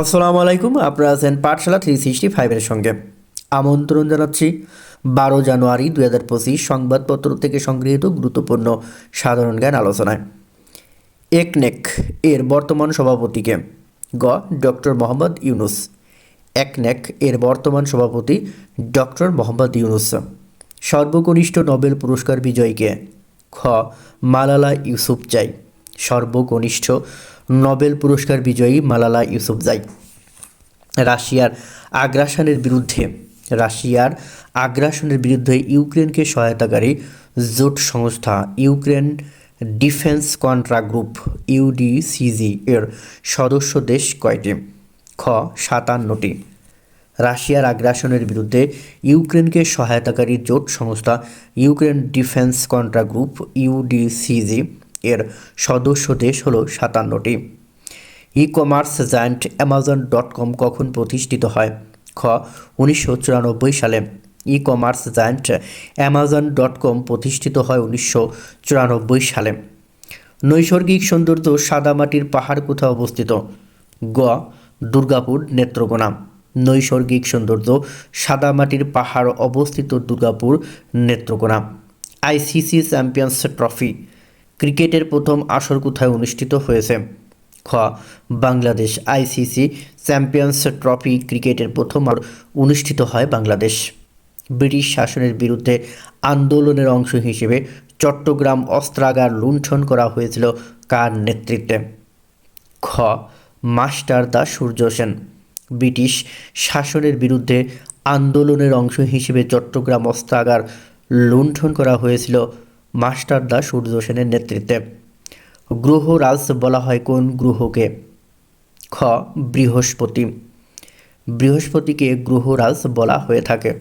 আসসালামু আলাইকুম, আপনারা আছেন পাঠশালা থ্রি সিক্সটি ফাইভের সঙ্গে। আমন্ত্রণ জানাচ্ছি, বারো জানুয়ারি দুই হাজার পঁচিশ সংবাদপত্র থেকে সংগৃহীত গুরুত্বপূর্ণ সাধারণ জ্ঞান আলোচনায়। একনেক, এর বর্তমান সভাপতিকে। গ, ডক্টর মোহাম্মদ ইউনুস। একনেক, এর বর্তমান সভাপতি ডক্টর মোহাম্মদ ইউনুস। সর্বকনিষ্ঠ নোবেল পুরস্কার বিজয়ীকে। খ, মালালা ইউসুফজাই সর্বকনিষ্ঠ নোবেল পুরস্কার বিজয়ী মালালা ইউসুফজাই রাশিয়ার আগ্রাসনের বিরুদ্ধে, রাশিয়ার আগ্রাসনের বিরুদ্ধে ইউক্রেনকে সহায়তাকারী জোট সংস্থা Ukraine defence contact group, UDCG, এর সদস্য দেশ কয়টি? খ, সাতান্নটি। রাশিয়ার আগ্রাসনের বিরুদ্ধে ইউক্রেনকে সহায়তাকারী জোট সংস্থা Ukraine defence contact group, UDCG এর সদস্য দেশ হল সাতান্নটি। E commerce giant Amazon dot com কখন প্রতিষ্ঠিত হয়? খ, উনিশশো চুরানব্বই সালে। E commerce giant Amazon dot com প্রতিষ্ঠিত হয় উনিশশো চুরানব্বই সালে। নৈসর্গিক সৌন্দর্য সাদামাটির পাহাড় কোথায় অবস্থিত? গ, দুর্গাপুর, নেত্রকোনা। নৈসর্গিক সৌন্দর্য সাদামাটির পাহাড় অবস্থিত Durgapur, Netrokona. ICC champions trophy ক্রিকেটের প্রথম আসর কোথায় অনুষ্ঠিত হয়েছে? খ. বাংলাদেশ আইসিসি চ্যাম্পিয়ন্স ট্রফি ক্রিকেটের প্রথম আর অনুষ্ঠিত হয় বাংলাদেশ। ব্রিটিশ শাসনের বিরুদ্ধে আন্দোলনের অংশ হিসেবে চট্টগ্রাম অস্ত্রাগার লুণ্ঠন করা হয়েছিল কার নেতৃত্বে? খ. মাস্টার দা সূর্য সেন। ব্রিটিশ শাসনের বিরুদ্ধে আন্দোলনের অংশ হিসেবে চট্টগ্রাম অস্ত্রাগার লুণ্ঠন করা হয়েছিল মাস্টার দা সূর্য সেনের নেতৃত্বে। গ্রহরাজ বলা হয় কোন গ্রহকে? খ, বৃহস্পতি। বৃহস্পতিকে গ্রহরাজ বলা হয়ে থাকে।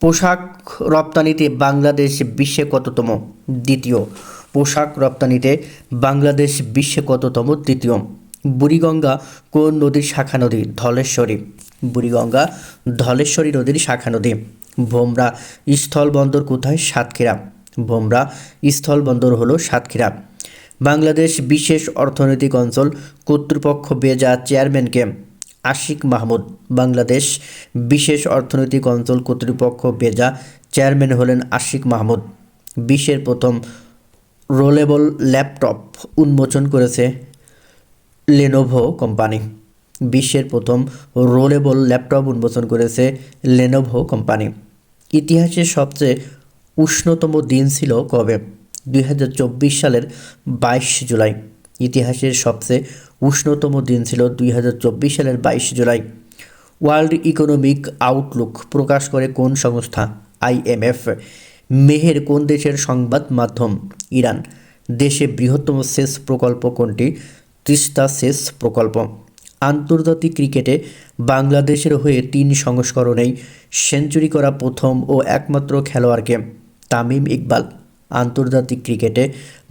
পোশাক রপ্তানিতে বাংলাদেশ বিশ্বে কততম? দ্বিতীয়, পোশাক রপ্তানিতে বাংলাদেশ বিশ্বে কততম? তৃতীয়, বুড়িগঙ্গা কোন নদীর শাখা নদী? ধলেশ্বরী। বুড়িগঙ্গা, ধলেশ্বরী নদীর শাখা নদী। ভোমরা, স্থলবন্দর কোথায়? সাতক্ষীরা। ভোমরা স্থলবন্দর হলো সাতক্ষীরা। বাংলাদেশ বিশেষ অর্থনৈতিক অঞ্চল কর্তৃপক্ষ বেজা চেয়ারম্যানকে আশিক মাহমুদ। বাংলাদেশ বিশেষ অর্থনৈতিক অঞ্চল কর্তৃপক্ষ বেজা চেয়ারম্যান হলেন আশিক মাহমুদ। বিশ্বের প্রথম রোলেবল ল্যাপটপ উন্মোচন করেছে লেনোভো কোম্পানি। বিশ্বের প্রথম রোলেবল ল্যাপটপ উন্মোচন করেছে লেনোভো কোম্পানি। ইতিহাসের সবচেয়ে উষ্ণতম দিন ছিল কবে? দুই হাজার চব্বিশ সালের বাইশ জুলাই। ইতিহাসের সবচেয়ে উষ্ণতম দিন ছিল দুই হাজার চব্বিশ সালের বাইশ জুলাই। ওয়ার্ল্ড ইকোনমিক আউটলুক প্রকাশ করে কোন সংস্থা? আইএমএফ মেহের কোন দেশের সংবাদ মাধ্যম? ইরান। দেশে বৃহত্তম সেচ প্রকল্প কোনটি? তিস্তা সেচ প্রকল্প। আন্তর্জাতিক ক্রিকেটে বাংলাদেশের হয়ে তিন সংস্করণেই সেঞ্চুরি করা প্রথম ও একমাত্র খেলোয়াড়কে। তামিম ইকবাল আন্তর্জাতিক ক্রিকেটে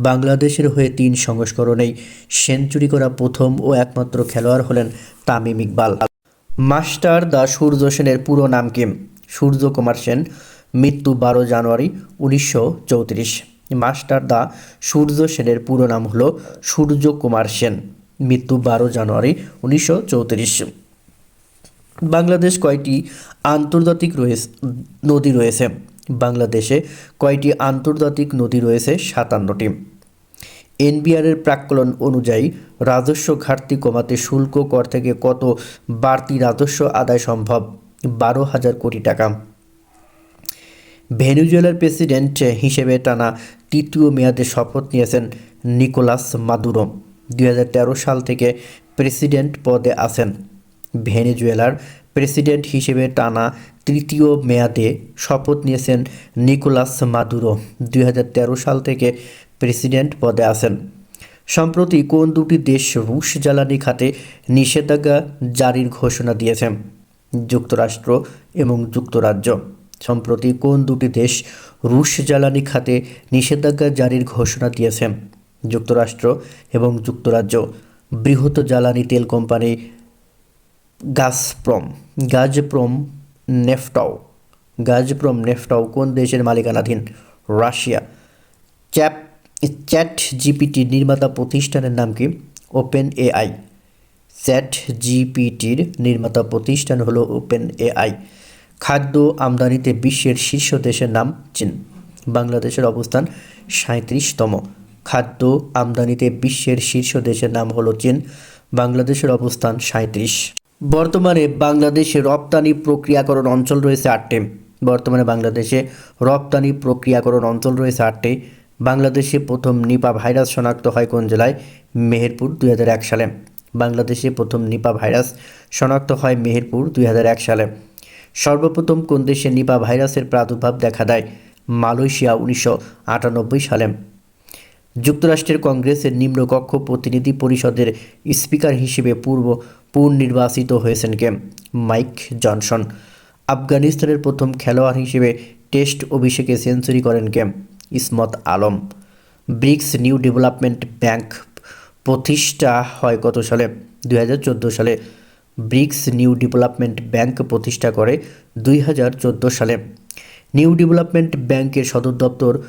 বাংলাদেশের হয়ে তিন সংস্করণেই সেঞ্চুরি করা প্রথম ও একমাত্র খেলোয়াড় হলেন তামিম ইকবাল। মাস্টার দা সূর্য সেনের পুরো নাম কি? সূর্য কুমার সেন, মৃত্যু বারো জানুয়ারি উনিশশো চৌত্রিশ। মাস্টার দা সূর্য সেনের পুরো নাম হলো সূর্য কুমার সেন, মৃত্যু বারো জানুয়ারি উনিশশো চৌত্রিশ। বাংলাদেশ কয়টি আন্তর্জাতিক রয়েছে নদী রয়েছে? বাংলাদেশে কয়টি আন্তর্জাতিক নদী রয়েছে? সাতান্নটি। এনবিআরের প্রাক্কলন অনুযায়ী রাজস্ব ঘাটতি কমাতে শুল্ক কর থেকে কত বাড়তি রাজস্ব আদায় সম্ভব? বারো হাজার কোটি টাকা। ভেনিজুয়েলার প্রেসিডেন্ট হিসেবে টানা তৃতীয় মেয়াদে শপথ নিয়েছেন নিকোলাস মাদুরো। দুই হাজার তেরো সাল থেকে প্রেসিডেন্ট পদে আছেন। ভেনেজুয়েলার প্রেসিডেন্ট হিসেবে টানা তৃতীয় মেয়াদে শপথ নিয়েছেন নিকোলাস মাদুরো, দুই হাজার তেরো সাল থেকে প্রেসিডেন্ট পদে আছেন। সম্প্রতি কোন দুটি দেশ রুশ জ্বালানি খাতে নিষেধাজ্ঞা জারির ঘোষণা দিয়েছে যুক্তরাষ্ট্র এবং যুক্তরাজ্য। সম্প্রতি কোন দুটি দেশ রুশ জ্বালানি খাতে নিষেধাজ্ঞা জারির ঘোষণা দিয়েছে যুক্তরাষ্ট্র এবং যুক্তরাজ্য। বৃহৎ জ্বালানি তেল কোম্পানি গাজপ্রম গাজপ্রম নেফটাও গাজপ্রম নেফটাও কোন দেশের মালিকানাধীন? রাশিয়া। চ্যাপ চ্যাট জিপিটি নির্মাতা প্রতিষ্ঠানের নাম কি? ওপেন এআই চ্যাট জিপিটির নির্মাতা প্রতিষ্ঠান হলো ওপেন এআই খাদ্য আমদানিতে বিশ্বের শীর্ষ দেশের নাম চীন। বাংলাদেশের অবস্থান সাঁত্রিশতম খাদ্য আমদানিতে বিশ্বের শীর্ষ দেশের নাম হলো চীন। বাংলাদেশের অবস্থান সাঁত্রিশ বর্তমানে বাংলাদেশে রপ্তানি প্রক্রিয়াকরণ অঞ্চল রয়েছে আটটি। বর্তমানে বাংলাদেশে রপ্তানি প্রক্রিয়াকরণ অঞ্চল রয়েছে আটটি। বাংলাদেশে প্রথম নিপা ভাইরাস শনাক্ত হয় কোন জেলায়? মেহেরপুর, দুই হাজার এক সালে। বাংলাদেশে প্রথম নিপা ভাইরাস শনাক্ত হয় মেহেরপুর, দুই হাজার এক সালে। সর্বপ্রথম কোন দেশে নিপা ভাইরাসের প্রাদুর্ভাব দেখা দেয়? মালয়েশিয়া, উনিশশো আটানব্বই সালে। যুক্তরাষ্ট্রের কংগ্রেসের নিম্নকক্ষ প্রতিনিধি পরিষদের স্পিকার হিসেবে পূর্ব পুনর্নির্বাচিত হয়েছেন কে? Mic Johnson. আফগানিস্তানের প্রথম খেলোয়াড় হিসেবে টেস্ট অভিষেকে সেঞ্চুরি করেন কে? Ismat Alam. BRICS new development bank প্রতিষ্ঠা হয় কত সালে? দুই হাজার চোদ্দ সালে। ব্রিক্স নিউ ডেভেলপমেন্ট ব্যাংক প্রতিষ্ঠা করে দুই হাজার চোদ্দ সালে। নিউ ডেভেলপমেন্ট ব্যাংকের সদর দপ্তর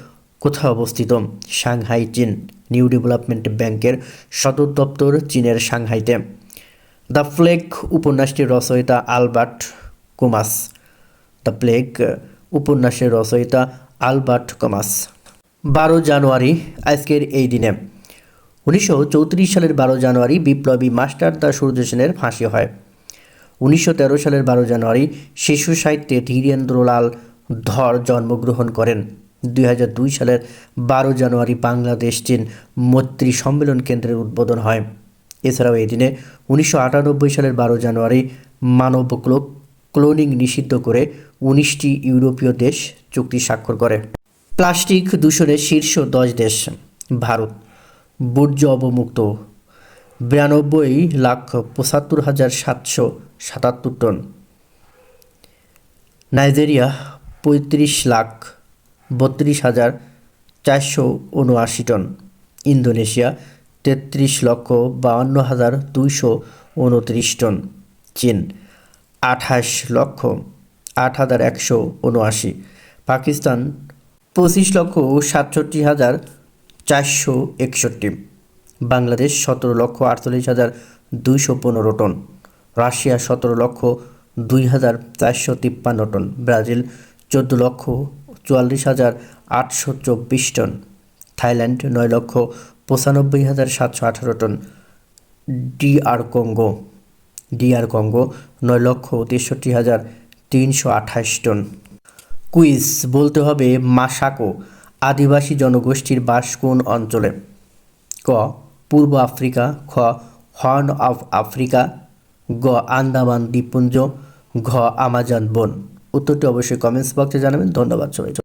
কোথায় অবস্থিত সাংহাই চীন নিউ ডেভেলপমেন্ট ব্যাংকের সদর দপ্তর চীনের সাংহাইতে। দ্য প্লেগ উপন্যাসটির রচয়িতা আলবার্ট কোমাস। দ্য প্লেগ উপন্যাসের রচয়িতা আলবার্ট কমাস। বারো জানুয়ারি, আজকের এই দিনে। উনিশশো চৌত্রিশ সালের বারো জানুয়ারি বিপ্লবী মাস্টার দা সূর্য সেনের ফাঁসি হয়। উনিশশো তেরো সালের বারো জানুয়ারি শিশু সাহিত্যে ধীরেন্দ্রলাল ধর জন্মগ্রহণ করেন। দুই হাজার দুই সালের বারো জানুয়ারি বাংলাদেশ, চীন মৈত্রী সম্মেলন কেন্দ্রের উদ্বোধন হয়। এছাড়াও এই দিনে উনিশশো আটানব্বই সালের বারো জানুয়ারি মানব ক্লো ক্লোনিং নিষিদ্ধ করে উনিশটি ইউরোপীয় দেশ চুক্তি স্বাক্ষর করে। প্লাস্টিক দূষণের শীর্ষ দশ দেশ, ভারত, বর্জ্য অবমুক্ত, বিরানব্বই লাখ পঁচাত্তর হাজার সাতশো সাতাত্তর টন। নাইজেরিয়া পঁয়ত্রিশ লাখ বত্রিশ হাজার চারশো উনআশি টন। ইন্দোনেশিয়া, তেত্রিশ লক্ষ বাউন্ন হাজার দুইশো উনত্রিশ টন। চীন, আঠাশ লক্ষ আট হাজার একশো উনআশি। পাকিস্তান, পঁচিশ লক্ষ সাতষট্টি হাজার চারশো একষট্টি। বাংলাদেশ, সতেরো লক্ষ আটচল্লিশ হাজার দুইশো পনেরো টন। রাশিয়া, সতেরো লক্ষ দুই হাজার চারশো তিপ্পান্ন টন। ব্রাজিল, চোদ্দ লক্ষ চুয়াল্লিশ হাজার আটশো চব্বিশ টন, থাইল্যান্ড নয় লক্ষ পঁচানব্বই হাজার সাতশো আঠারো ton, DR Congo DR Congo নয় লক্ষ তেষট্টি হাজার তিনশো আঠাশ টন। কুইজ, বলতে হবে মাসাকো, আদিবাসী জনগোষ্ঠীর বাস কোন অঞ্চলে? ক, পূর্ব আফ্রিকা, খ, হর্ন অফ আফ্রিকা, গ, আন্দামান দ্বীপপুঞ্জ, ঘ, আমাজন বন। উত্তরটি অবশ্যই কমেন্টস বক্সে জানাবেন। ধন্যবাদ সবাই